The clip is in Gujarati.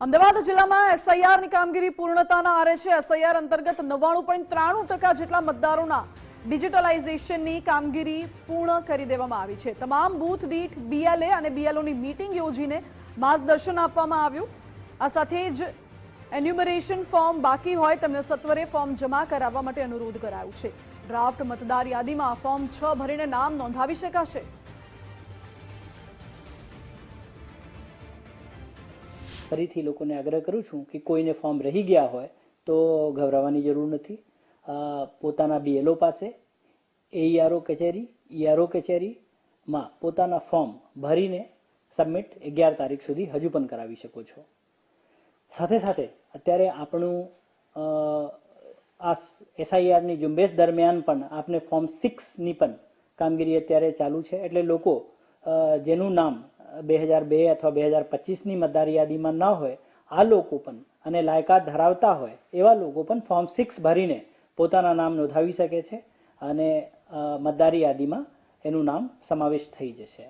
અમદાવાદ જિલ્લામાં એસઆઈઆરની કામગીરી પૂર્ણતાના આરે છે. એસઆઈઆર અંતર્ગત નવ્વાણું પોઈન્ટ ત્રાણું ટકા જેટલા મતદારોના ડિજિટલાઇઝેશનની કામગીરી પૂર્ણ કરી દેવામાં આવી છે. તમામ બૂથ દીઠ બીએલએ અને બીએલઓની મીટિંગ યોજીને માર્ગદર્શન આપવામાં આવ્યું. આ સાથે જ એન્યુમરેશન ફોર્મ બાકી હોય તેમને સત્વરે ફોર્મ જમા કરાવવા માટે અનુરોધ કરાયો છે. ડ્રાફ્ટ મતદાર યાદીમાં ફોર્મ છ ભરીને નામ નોંધાવી શકાશે. ફરીથી લોકોને આગ્રહ કરું છું કે કોઈને ફોર્મ રહી ગયા હોય તો ગભરાવાની જરૂર નથી. પોતાના બીએલઓ પાસે એઈઆરઓ કચેરી ઈઆરઓ કચેરીમાં પોતાના ફોર્મ ભરીને સબમિટ અગિયાર તારીખ સુધી હજુ પણ કરાવી શકો છો. સાથે સાથે અત્યારે આપણું આ એસઆઈઆરની ઝુંબેશ દરમિયાન પણ આપને ફોર્મ સિક્સની પણ કામગીરી અત્યારે ચાલુ છે. એટલે લોકો જેનું નામ બે હજાર બે અથવા બે હજાર પચીસની મતદાર યાદીમાં ન હોય, આ લોકો પણ અને લાયકાત ધરાવતા હોય, એવા લોકો પણ ફોર્મ સિક્સ ભરીને પોતાના નામ નોંધાવી શકે છે અને મતદાર યાદીમાં એનું નામ સમાવેશ થઈ જશે.